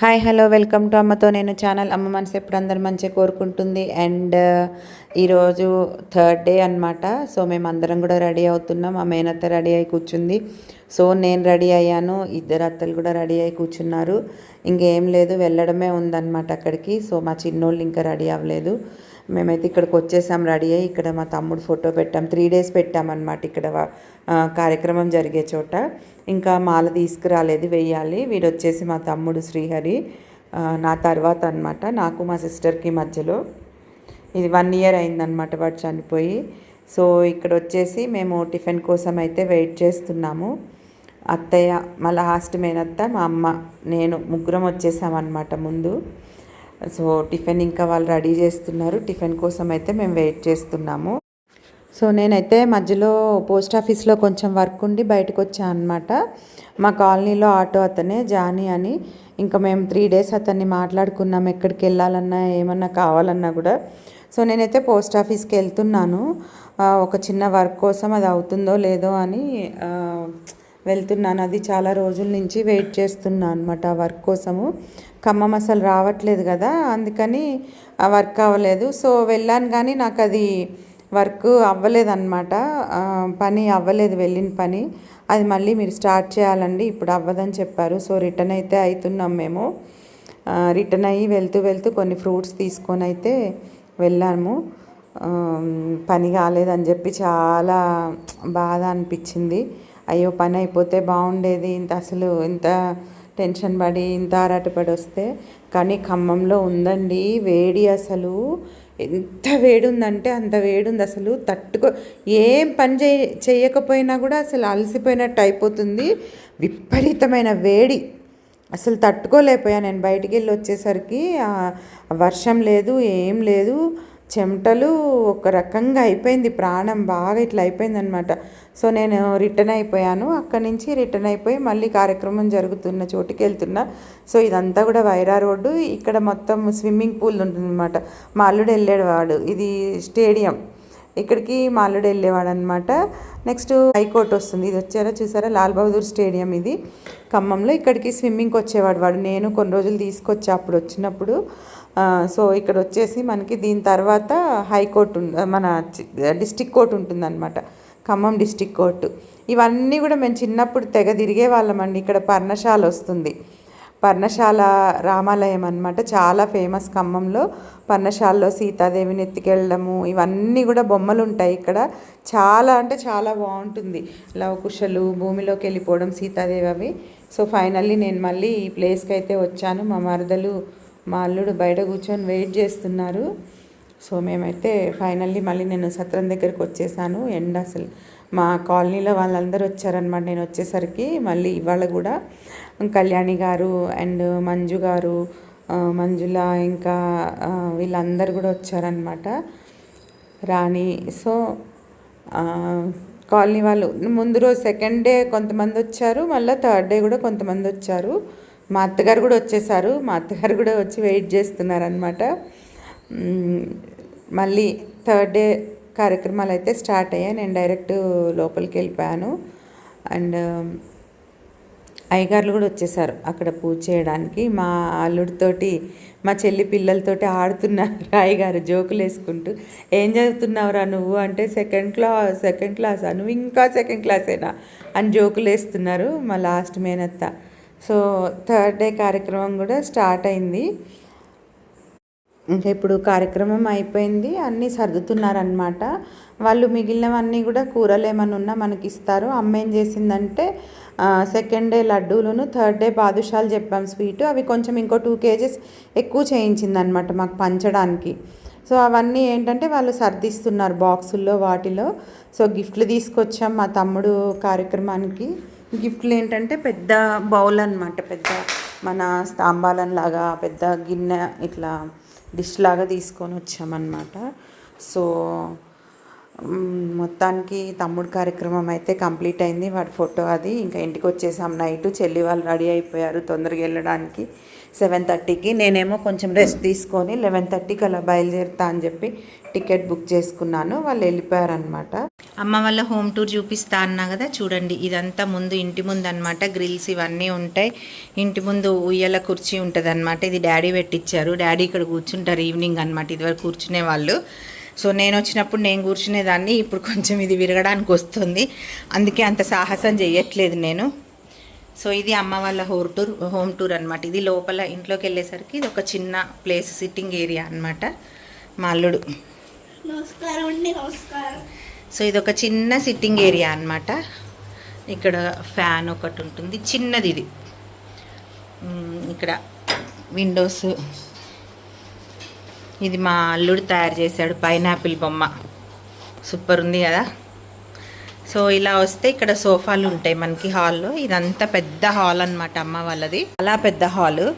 Hi hello welcome to అమ్మతో నేను channel అమ్మ మనసు ఎప్పుడు అందరు మంచిగా కోరుకుంటుంది. అండ్ uh, ఈరోజు థర్డ్ డే అనమాట సో మేము అందరం కూడా రెడీ అవుతున్నాం. మా మేనత్త రెడీ అయి కూర్చుంది. సో నేను రెడీ అయ్యాను. ఇద్దరు అత్తలు కూడా రెడీ అయి కూర్చున్నారు. ఇంకేం లేదు వెళ్ళడమే ఉందన్నమాట అక్కడికి. సో మా చిన్నోళ్ళు ఇంకా రెడీ అవ్వలేదు. మేమైతే ఇక్కడికి వచ్చేసాం రెడీ అయ్యి ఇక్కడ మా తమ్ముడు ఫోటో పెట్టాం. త్రీ డేస్ పెట్టామన్నమాట ఇక్కడ కార్యక్రమం జరిగే చోట. ఇంకా మాల తీసుకురాలేదు వెయ్యాలి. వీడు వచ్చేసి మా తమ్ముడు శ్రీహరి నా తర్వాత అన్నమాట. నాకు మా సిస్టర్కి మధ్యలో. ఇది వన్ ఇయర్ అయిందనమాట వాడు చనిపోయి. సో ఇక్కడ వచ్చేసి మేము టిఫిన్ కోసం అయితే వెయిట్ చేస్తున్నాము. అత్తయ్య మా లాస్ట్ మేనత్త మా అమ్మ నేను ముగ్గురం వచ్చేసామన్నమాట ముందు. సో టిఫిన్ ఇంకా వాళ్ళు రెడీ చేస్తున్నారు. టిఫిన్ కోసం అయితే మేము వెయిట్ చేస్తున్నాము. సో నేనైతే మధ్యలో పోస్ట్ ఆఫీస్లో కొంచెం వర్క్ ఉండి బయటకు వచ్చాను అనమాట మా కాలనీలో ఆటో అతనే జానీ అని. ఇంకా మేము త్రీ డేస్ అతన్ని మాట్లాడుకున్నాం ఎక్కడికి వెళ్ళాలన్నా ఏమన్నా కావాలన్నా కూడా. సో నేనైతే పోస్ట్ ఆఫీస్కి వెళ్తున్నాను. ఒక చిన్న వర్క్ కోసం అది అవుతుందో లేదో అని వెళ్తున్నాను. అది చాలా రోజుల నుంచి వెయిట్ చేస్తున్నాను అనమాట ఆ వర్క్ కోసము. ఖమ్మం అసలు రావట్లేదు కదా అందుకని ఆ వర్క్ అవ్వలేదు. సో వెళ్ళాను కానీ నాకు అది వర్క్ అవ్వలేదన్నమాట పని అవ్వలేదు వెళ్ళిన పని. అది మళ్ళీ మీరు స్టార్ట్ చేయాలండి ఇప్పుడు అవ్వదని చెప్పారు. సో రిటర్న్ అయితే అవుతున్నాం మేము. రిటర్న్ అయ్యి వెళ్తూ వెళ్తూ కొన్ని ఫ్రూట్స్ తీసుకొని అయితే వెళ్ళాము. పని కాలేదని చెప్పి చాలా బాధ అనిపించింది. అయ్యో పని అయిపోతే బాగుండేది ఇంత అసలు ఇంత టెన్షన్ పడి ఇంత ఆరాటపడి వస్తే. కానీ ఖమ్మంలో ఉందండి వేడి అసలు. ఎంత వేడి ఉందంటే అంత వేడి ఉంది అసలు. తట్టుకో ఏం పని చేయ చేయకపోయినా కూడా అసలు అలసిపోయినట్టు అయిపోతుంది. విపరీతమైన వేడి. అసలు తట్టుకోలేకపోయా నేను బయటికి వెళ్ళి వచ్చేసరికి వర్షం లేదు ఏం లేదు. చెమటలు ఒక రకంగా అయిపోయింది ప్రాణం బాగా ఇట్లా అయిపోయింది అనమాట సో నేను రిటర్న్ అయిపోయాను. అక్కడి నుంచి రిటర్న్ అయిపోయి మళ్ళీ కార్యక్రమం జరుగుతున్న చోటుకి వెళ్తున్నా. సో ఇదంతా కూడా వైరా రోడ్డు. ఇక్కడ మొత్తం స్విమ్మింగ్ పూల్ ఉంటుందన్నమాట. మా అల్లుడు వాడు ఇది స్టేడియం. ఇక్కడికి మా అల్లుడు వెళ్ళేవాడు అనమాట నెక్స్ట్ హైకోర్టు వస్తుంది. ఇది వచ్చారా చూసారా? లాల్ బహదూర్ స్టేడియం ఇది. ఖమ్మంలో ఇక్కడికి స్విమ్మింగ్కి వచ్చేవాడు వాడు. నేను కొన్ని రోజులు తీసుకొచ్చా అప్పుడు వచ్చినప్పుడు. సో ఇక్కడ వచ్చేసి మనకి దీని తర్వాత హైకోర్టు మన డిస్టిక్ కోర్టు ఉంటుందన్నమాట. Khammam district court. ఇవన్నీ కూడా మేము చిన్నప్పుడు తెగ తిరిగే వాళ్ళమండి ఇక్కడ పర్ణశాల వస్తుంది. పర్ణశాల రామాలయం అనమాట చాలా ఫేమస్ ఖమ్మంలో. పర్ణశాలలో సీతాదేవిని ఎత్తుకెళ్ళడము ఇవన్నీ కూడా బొమ్మలు ఉంటాయి ఇక్కడ. చాలా అంటే చాలా బాగుంటుంది. లవకుశలు భూమిలోకి వెళ్ళిపోవడం సీతాదేవి అవి. సో ఫైనల్లీ నేను మళ్ళీ ఈ ప్లేస్కి అయితే వచ్చాను. మా మరదలు మా అల్లుడు బయట కూర్చొని వెయిట్ చేస్తున్నారు. సో మేమైతే ఫైనల్లీ మళ్ళీ నేను సత్రం దగ్గరికి వచ్చేసాను. ఎండ అసలు మా కాలనీలో వాళ్ళందరూ వచ్చారనమాట నేను వచ్చేసరికి. మళ్ళీ ఇవాళ కూడా కళ్యాణి గారు అండ్ మంజు గారు మంజుల ఇంకా వీళ్ళందరూ కూడా వచ్చారనమాట రాణి. సో కాలనీ వాళ్ళు ముందు రోజు సెకండ్ డే కొంతమంది వచ్చారు. మళ్ళీ థర్డ్ డే కూడా కొంతమంది వచ్చారు. మా అత్తగారు కూడా వచ్చేసారు. మా అత్తగారు కూడా వచ్చి వెయిట్ చేస్తున్నారనమాట మళ్ళీ థర్డ్ డే కార్యక్రమాలు అయితే స్టార్ట్ అయ్యాయి. నేను డైరెక్ట్ లోపలికి వెళ్ళిపోయాను. అండ్ అయ్యగారులు కూడా వచ్చేసారు అక్కడ పూజ చేయడానికి. మా అల్లుడితోటి మా చెల్లి పిల్లలతోటి ఆడుతున్నారు అయ్యగారు జోకులు వేసుకుంటూ. ఏం చదువుతున్నావురా నువ్వు? అంటే సెకండ్ క్లాస్ సెకండ్ క్లాసా నువ్వు ఇంకా సెకండ్ క్లాసేనా? అని జోకులు వేస్తున్నారు మా లాస్ట్ మేనత్త. సో థర్డ్ డే కార్యక్రమం కూడా స్టార్ట్ అయింది. ఇంకా ఇప్పుడు కార్యక్రమం అయిపోయింది. అన్నీ సర్దుతున్నారనమాట వాళ్ళు మిగిలినవన్నీ కూడా కూరలు ఏమైనా ఉన్నా మనకి ఇస్తారు. అమ్మ ఏం చేసిందంటే సెకండ్ డే లడ్డూలను థర్డ్ డే బాదుషాలు చెప్పాం స్వీట్. అవి కొంచెం ఇంకో టూ కేజెస్ ఎక్కువ చేయించిందనమాట మాకు పంచడానికి. సో అవన్నీ ఏంటంటే వాళ్ళు సర్దిస్తున్నారు బాక్సుల్లో వాటిలో. సో గిఫ్ట్లు తీసుకొచ్చాం మా తమ్ముడు కార్యక్రమానికి. గిఫ్ట్లు ఏంటంటే పెద్ద బౌల్ అనమాట పెద్ద మన స్తాంబాలం లాగా పెద్ద గిన్నె ఇట్లా డిష్ లాగా తీసుకొని వచ్చామన్నమాట. సో మొత్తానికి తమ్ముడు కార్యక్రమం అయితే కంప్లీట్ అయింది. వాడి ఫోటో అది. ఇంకా ఇంటికి వచ్చేసాం నైట్. చెల్లి వాళ్ళు రెడీ అయిపోయారు తొందరగా వెళ్ళడానికి. సెవెన్ థర్టీకి. నేనేమో కొంచెం రెస్ట్ తీసుకొని లెవెన్ థర్టీకి అలా బయలుదేరుతా అని చెప్పి టికెట్ బుక్ చేసుకున్నాను. వాళ్ళు వెళ్ళిపోయారనమాట అమ్మ వాళ్ళ హోమ్ టూర్ చూపిస్తా అన్నా కదా. చూడండి ఇదంతా ముందు ఇంటి ముందు అనమాట గ్రిల్స్ ఇవన్నీ ఉంటాయి. ఇంటి ముందు ఉయ్యాల కుర్చీ ఉంటుంది అనమాట ఇది డాడీ పెట్టించారు డాడీ ఇక్కడ కూర్చుంటారు ఈవినింగ్ అనమాట ఇదివరకు కూర్చునే వాళ్ళు సో నేను వచ్చినప్పుడు నేను కూర్చునేదాన్ని ఇప్పుడు కొంచెం ఇది విరగడానికి వస్తుంది. అందుకే అంత సాహసం చేయట్లేదు నేను. సో ఇది అమ్మ వాళ్ళ హోమ్ టూర్ హోమ్ టూర్ అనమాట ఇది లోపల ఇంట్లోకి వెళ్ళేసరికి ఇది ఒక చిన్న ప్లేస్ సిట్టింగ్ ఏరియా అనమాట మా అల్లుడు. సో ఇది ఒక చిన్న సిట్టింగ్ ఏరియా అన్నమాట. ఇక్కడ ఫ్యాన్ ఒకటి ఉంటుంది. చిన్నది ఇది. ఇక్కడ విండోస్ ఇది మా అల్లుడు తయారు చేశాడు పైనాపిల్ బొమ్మ. సూపర్ ఉంది కదా? సో ఇలా వస్తే ఇక్కడ సోఫాలు ఉంటాయి మనకి హాల్లో. ఇదంతా పెద్ద హాల్ అన్నమాట అమ్మ వాళ్ళది. అలా పెద్ద హాలు.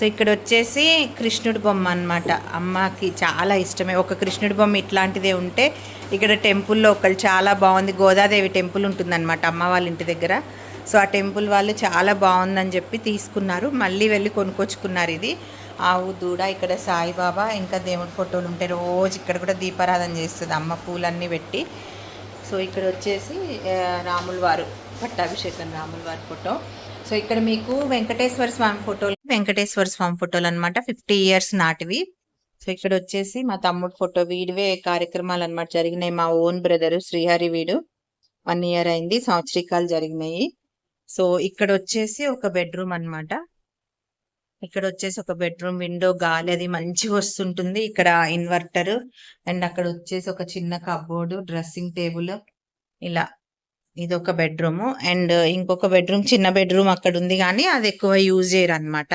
సో ఇక్కడ వచ్చేసి కృష్ణుడి బొమ్మ అన్నమాట. అమ్మకి చాలా ఇష్టమే. ఒక కృష్ణుడి బొమ్మ ఇట్లాంటిదే ఉంటే ఇక్కడ టెంపుల్లో ఒకళ్ళు చాలా బాగుంది. గోదాదేవి టెంపుల్ ఉంటుందన్నమాట అమ్మ వాళ్ళ ఇంటి దగ్గర. సో ఆ టెంపుల్ వాళ్ళు చాలా బాగుందని చెప్పి తీసుకున్నారు. మళ్ళీ వెళ్ళి కొనుక్కొచ్చుకున్నారు ఇది. ఆవు దూడ ఇక్కడ సాయిబాబా ఇంకా దేవుడి ఫోటోలు ఉంటాయి రోజు ఇక్కడ కూడా దీపారాధన చేస్తుంది. అమ్మ పూలన్నీ పెట్టి. సో ఇక్కడ వచ్చేసి ఆ, రాముల వారు పట్టాభిషేకం రాముల వారి ఫోటో. సో ఇక్కడ మీకు వెంకటేశ్వర స్వామి ఫోటోలు వెంకటేశ్వర స్వామి ఫోటోలు అనమాట ఫిఫ్టీ ఇయర్స్ నాటివి. సో ఇక్కడ వచ్చేసి మా తమ్ముడు ఫోటో వీడివే కార్యక్రమాలు అనమాట జరిగినాయి. మా ఓన్ బ్రదర్ శ్రీహరి వీడు వన్ ఇయర్ అయింది సంవత్సరికాలు జరిగినాయి. సో ఇక్కడ వచ్చేసి ఒక బెడ్రూమ్ అన్నమాట. ఇక్కడ వచ్చేసి ఒక బెడ్రూమ్ విండో గాలి అది మంచిగా వస్తుంటుంది. ఇక్కడ ఇన్వర్టర్ అండ్ అక్కడ వచ్చేసి ఒక చిన్న కబోర్డు డ్రెస్సింగ్ టేబుల్. ఇలా ఇది ఒక బెడ్రూమ్. అండ్ ఇంకొక బెడ్రూమ్ చిన్న బెడ్రూమ్ అక్కడ ఉంది కానీ అది ఎక్కువ యూజ్ చేయరు అనమాట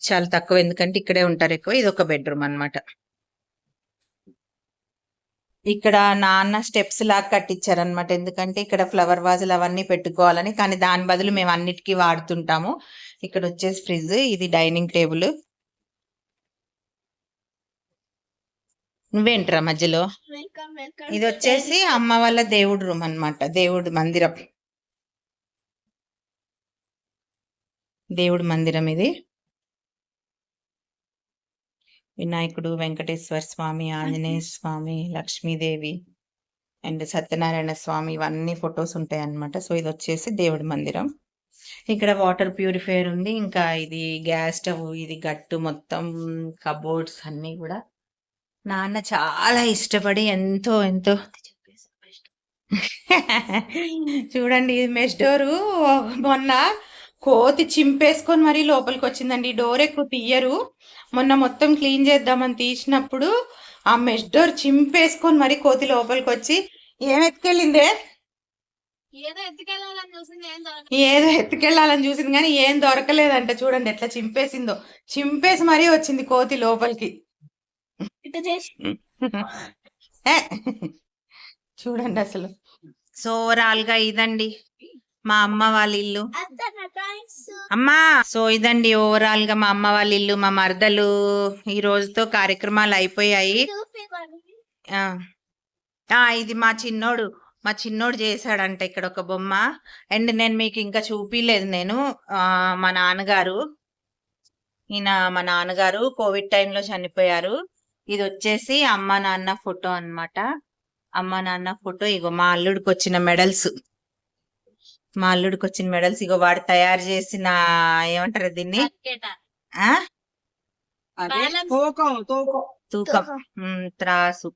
చాలా తక్కువ ఎందుకంటే ఇక్కడే ఉంటారు ఎక్కువ. ఇది ఒక బెడ్రూమ్ అన్నమాట. ఇక్కడ నాన్న స్టెప్స్ లాగా కట్టించారనమాట ఎందుకంటే ఇక్కడ ఫ్లవర్ వాజులు అవన్నీ పెట్టుకోవాలని కానీ దాని బదులు మేము అన్నిటికీ వాడుతుంటాము. ఇక్కడ వచ్చేసి ఫ్రిడ్జ్ ఇది డైనింగ్ టేబుల్. నువ్వేంట్రా మధ్యలో? ఇది వచ్చేసి అమ్మ వాళ్ళ దేవుడు రూమ్ అన్నమాట. దేవుడు మందిరం. దేవుడు మందిరం ఇది. వినాయకుడు వెంకటేశ్వర స్వామి ఆంజనేయ స్వామి లక్ష్మీదేవి అండ్ సత్యనారాయణ స్వామి ఇవన్నీ ఫొటోస్ ఉంటాయి అన్నమాట సో ఇది వచ్చేసి దేవుడి మందిరం. ఇక్కడ వాటర్ ప్యూరిఫైయర్ ఉంది. ఇంకా ఇది గ్యాస్ స్టవ్ ఇది గట్టు మొత్తం కబోర్డ్స్ అన్నీ కూడా. నాన్న చాలా ఇష్టపడి ఎంతో ఎంతో చూడండి ఇది డోరు మొన్న కోతి చింపేసుకొని మరీ లోపలికి వచ్చిందండి ఈ డోర్ ఎక్కువ తీయరు. మొన్న మొత్తం క్లీన్ చేద్దామని తీసినప్పుడు ఆ మెష్ డోర్ చింపేసుకొని మరీ కోతి లోపలికి వచ్చి ఏం ఎత్తుకెళ్ళిందే? ఏదో ఎత్తుకెళ్ళాలని చూసింది ఏం దొరకదు ఏదో ఎత్తుకెళ్ళాలని చూసింది కానీ ఏం దొరకలేదంట చూడండి ఎట్లా చింపేసిందో. చింపేసి మరీ వచ్చింది కోతి లోపలికి. చూడండి అసలు. సో ఓవరాల్గా ఇదండి. మా అమ్మ వాళ్ళ ఇల్లు అమ్మా సో ఇదండి ఓవరాల్గా మా అమ్మ వాళ్ళ ఇల్లు మా మరదలు ఈ రోజుతో కార్యక్రమాలు అయిపోయాయి. ఆ ఆ, ఇది మా చిన్నోడు మా చిన్నోడు చేశాడంట ఇక్కడ ఒక బొమ్మ. అండ్ నేను మీకు ఇంకా చూపిలేదు నేను ఆ, మా నాన్నగారు. ఈయన మా నాన్నగారు కోవిడ్ టైంలో చనిపోయారు. ఇది వచ్చేసి అమ్మ నాన్న ఫోటో అన్నమాట. అమ్మ నాన్న ఫోటో ఇగో మా అల్లుడికి వచ్చిన మెడల్స్. మా అల్లుడికి వచ్చిన మెడల్స్ ఇగో వాడు తయారు చేసిన ఏమంటారు దీన్ని. తూకం త్రాసు.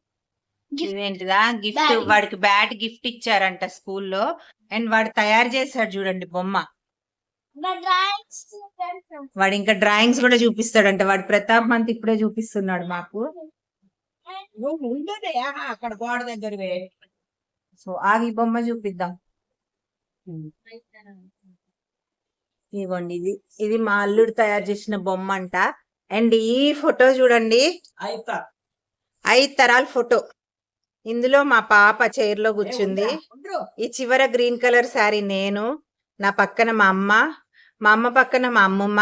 ఇదేంటిదా? గిఫ్ట్. వాడికి బ్యాట్ గిఫ్ట్ ఇచ్చారంట స్కూల్లో. అండ్ వాడు తయారు చేశాడు చూడండి బొమ్మ. వాడు ఇంకా డ్రాయింగ్స్ కూడా చూపిస్తాడంట. వాడు ప్రతాప్ మంత్ ఇప్పుడే చూపిస్తున్నాడు మాకు. అక్కడ గోడ దగ్గర సో ఆగి బొమ్మ చూపిద్దాం. ఇదిగోండి ఇది ఇది మా అల్లుడు తయారు చేసిన బొమ్మ అంట అండ్ ఈ ఫోటో చూడండి. ఐదు తరాల ఫోటో. ఇందులో మా పాప చైర్లో కూర్చుంది. ఈ చివర గ్రీన్ కలర్ శారీ నేను నా పక్కన మా అమ్మ మా అమ్మ పక్కన మా అమ్మమ్మ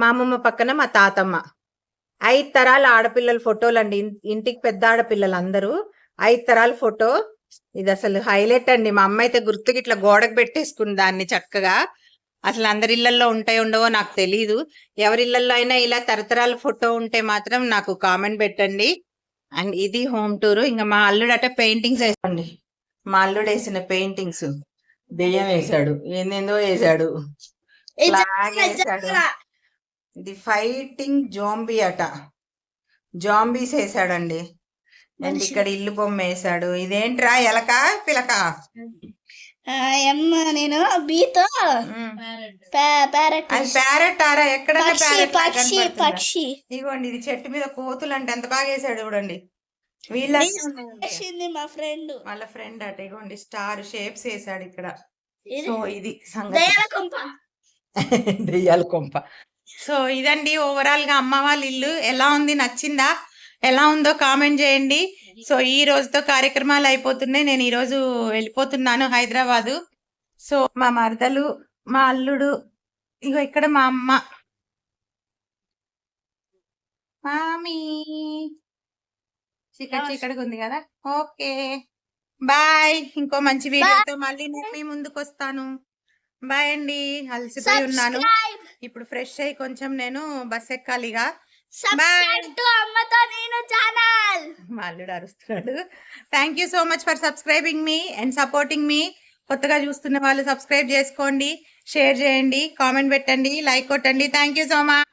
మా అమ్మమ్మ పక్కన మా తాతమ్మ. ఐదు తరాల ఆడపిల్లల ఫోటోలు అండి ఇంటికి పెద్ద ఆడపిల్లలు అందరూ ఐదు తరాల ఫోటో. ఇది అసలు హైలైట్ అండి. మా అమ్మ అయితే గుర్తుకి ఇట్లా గోడకు పెట్టేసుకుంది దాన్ని చక్కగా. అసలు అందరి ఇళ్ళలో ఉంటాయో ఉండవో నాకు తెలియదు ఎవరి ఇళ్ళలో అయినా ఇలా తరతరాల ఫోటో ఉంటే మాత్రం నాకు కామెంట్ పెట్టండి. అండ్ ఇది హోమ్ టూర్. ఇంకా మా అల్లుడు అట పెయింటింగ్స్ వేసండి మా అల్లుడు వేసిన పెయింటింగ్స్. దెయ్యం వేసాడు. ఏందేందో వేసాడు. ఇది ఫైటింగ్ జాంబీ అట. జాంబీస్ వేసాడండి. అండ్ ఇక్కడ ఇల్లు బొమ్మ వేసాడు ఇదేంట్రా ఎలక పిలక? అమ్మ నేను బీతో ప్యారెట్. ఆరా ఎక్కడ పక్షి పక్షి ఇదిగోండి ఇది చెట్టు మీద కోతులు అంటే ఎంత బాగా వేసాడు చూడండి. వీళ్ళ మా ఫ్రెండ్. వాళ్ళ ఫ్రెండ్ అట ఇగోండి స్టార్ షేప్స్ వేసాడు ఇక్కడ. ఇది? సో ఇది దెయ్యాల కొంప. సో ఇదండి ఓవరాల్గా అమ్మ వాళ్ళ ఇల్లు. ఎలా ఉంది? నచ్చిందా? ఎలా ఉందో కామెంట్ చేయండి. సో ఈ రోజుతో కార్యక్రమాలు అయిపోతున్నాయి. నేను ఈ రోజు వెళ్ళిపోతున్నాను హైదరాబాదు. సో మా మరదలు మా అల్లుడు ఇగో ఇక్కడ మా అమ్మ. మామీ. చీకటి చీకటిగా ఉంది కదా? ఓకే. బాయ్. ఇంకో మంచి వీడియోతో మళ్ళీ నేను మీ ముందుకు వస్తాను బాయ్ అండి. అలసిపోయి ఉన్నాను. ఇప్పుడు ఫ్రెష్ అయ్యి కొంచెం నేను బస్ ఎక్కాలిగా. సబ్స్క్రైబ్ టు అమ్మతో నేను ఛానల్ మా అల్లుడు అరుస్తున్నాడు. Thank you so much for subscribing me and supporting మీ కొత్తగా చూస్తున్న వాళ్ళు సబ్స్క్రైబ్ చేసుకోండి షేర్ చేయండి కామెంట్ పెట్టండి లైక్ కొట్టండి. Thank you so much